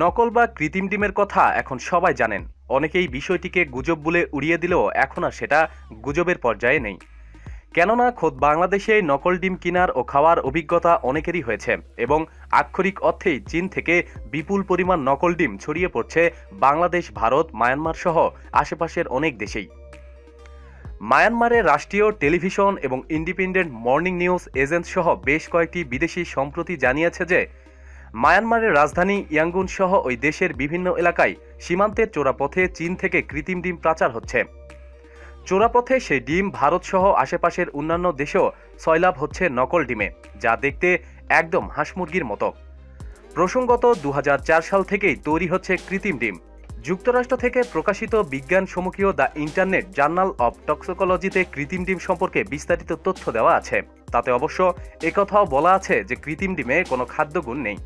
নকল বা কৃত্রিম ডিমের কথা এখন সবাই জানেন। অনেকেই বিষয়টিকে গুজব বলে উড়িয়ে দিলেও এখন আর সেটা গুজবের পর্যায়ে নেই। কেননা খোদ বাংলাদেশে নকল ডিম কেনার ও খাওয়ার অভিজ্ঞতা অনেকেরই হয়েছে এবং আক্ষরিক অর্থেই চীন থেকে বিপুল পরিমাণ নকল ডিম ছড়িয়ে পড়ছে বাংলাদেশ, ভারত, মায়ানমার সহ আশেপাশের অনেক দেশেই। মায়ানমারের রাষ্ট্রীয় টেলিভিশন এবং ইন্ডিপেন্ডেন্ট মর্নিং নিউজ এজেন্ট সহ বেশ কয়েকটি বিদেশি সম্প্রতি জানিয়েছে যে মায়ানমারের রাজধানী ইয়াঙ্গুন সহ ওই দেশের বিভিন্ন এলাকায় সীমান্তের চোরাপথে চীন থেকে কৃত্রিম ডিম পাচার হচ্ছে। চোরাপথে সেই ডিম ভারত সহ আশেপাশের অন্যান্য দেশেও সয়লাভ হচ্ছে নকল ডিমে, যা দেখতে একদম হাঁসমুরগির মতো। প্রসঙ্গত দু হাজার চার সাল থেকেই তৈরি হচ্ছে কৃত্রিম ডিম। যুক্তরাষ্ট্র থেকে প্রকাশিত বিজ্ঞান সমুখীয় দ্য ইন্টারনেট জার্নাল অব টক্সিকোলজিতে কৃত্রিম ডিম সম্পর্কে বিস্তারিত তথ্য দেওয়া আছে। তাতে অবশ্য একথাও বলা আছে যে কৃত্রিম ডিমে কোনো খাদ্যগুণ নেই।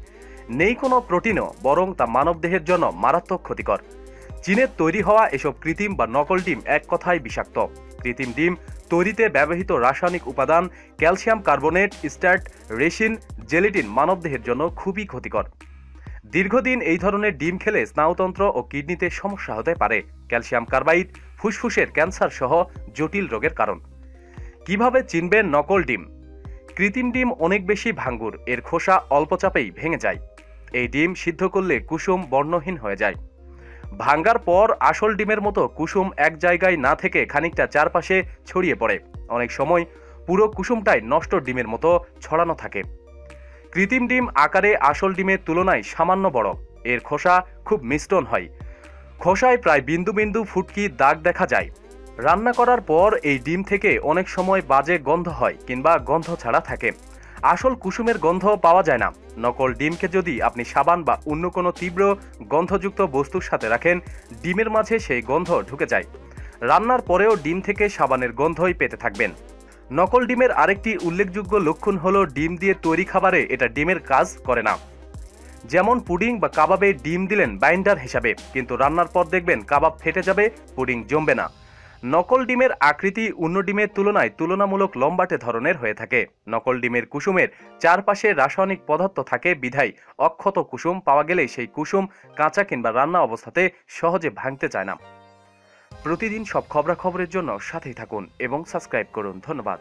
নেই কোনো প্রোটিনও, বরং তা মানবদেহের জন্য মারাত্মক ক্ষতিকর। চীনের তৈরি হওয়া এসব কৃত্রিম বা নকল ডিম এক কথায় বিষাক্ত। কৃত্রিম ডিম তৈরিতে ব্যবহৃত রাসায়নিক উপাদান, ক্যালসিয়াম কার্বনেট স্ট্যাট রেসিন, জেলিটিন মানবদেহের জন্য খুবই ক্ষতিকর। দীর্ঘদিন এই ধরনের ডিম খেলে স্নায়ুতন্ত্র ও কিডনিতে সমস্যা হতে পারে। ক্যালসিয়াম কার্বাইড, ফুসফুসের ক্যান্সার সহ জটিল রোগের কারণ। কীভাবে চিনবেন নকল ডিম? কৃত্রিম ডিম অনেক বেশি ভাঙ্গুর, এর খোসা অল্প চাপেই ভেঙে যায়। এই ডিম সিদ্ধ করলে কুসুম বর্ণহীন হয়ে যায়। ভাঙ্গার পর আসল ডিমের মতো কুসুম এক জায়গায় না থেকে খানিকটা চারপাশে ছড়িয়ে পড়ে। অনেক সময় পুরো কুসুমটাই নষ্ট ডিমের মতো ছড়ানো থাকে। কৃত্রিম ডিম আকারে আসল ডিমের তুলনায় সামান্য বড়। এর খোসা খুব মিষ্টন হয়। খোসায় প্রায় বিন্দু বিন্দু ফুটকি দাগ দেখা যায়। রান্না করার পর এই ডিম থেকে অনেক সময় বাজে গন্ধ হয় কিংবা গন্ধ ছাড়া থাকে। আসল কুসুমের গন্ধ পাওয়া যায় না। নকল ডিমকে যদি আপনি সাবান বা অন্য কোনো তীব্র গন্ধযুক্ত বস্তুর সাথে রাখেন, ডিমের মাঝে সেই গন্ধ ঢুকে যায়। রান্নার পরেও ডিম থেকে সাবানের গন্ধই পেতে থাকবেন। নকল ডিমের আরেকটি উল্লেখযোগ্য লক্ষণ হলো ডিম দিয়ে তৈরি খাবারে এটা ডিমের কাজ করে না। যেমন পুডিং বা কাবাবে ডিম দিলেন বাইন্ডার হিসাবে, কিন্তু রান্নার পর দেখবেন কাবাব ফেটে যাবে, পুডিং জমবে না। নকল ডিমের আকৃতি অন্য ডিমের তুলনায় তুলনামূলক লম্বাটে ধরনের হয়ে থাকে। নকল ডিমের কুসুমের চারপাশে রাসায়নিক পদার্থ থাকে বিধায় অক্ষত কুসুম পাওয়া গেলে সেই কুসুম কাঁচা কিংবা রান্না অবস্থাতে সহজে ভাঙতে চায় না। প্রতিদিন সব খবরাখবরের জন্য সাথেই থাকুন এবং সাবস্ক্রাইব করুন। ধন্যবাদ।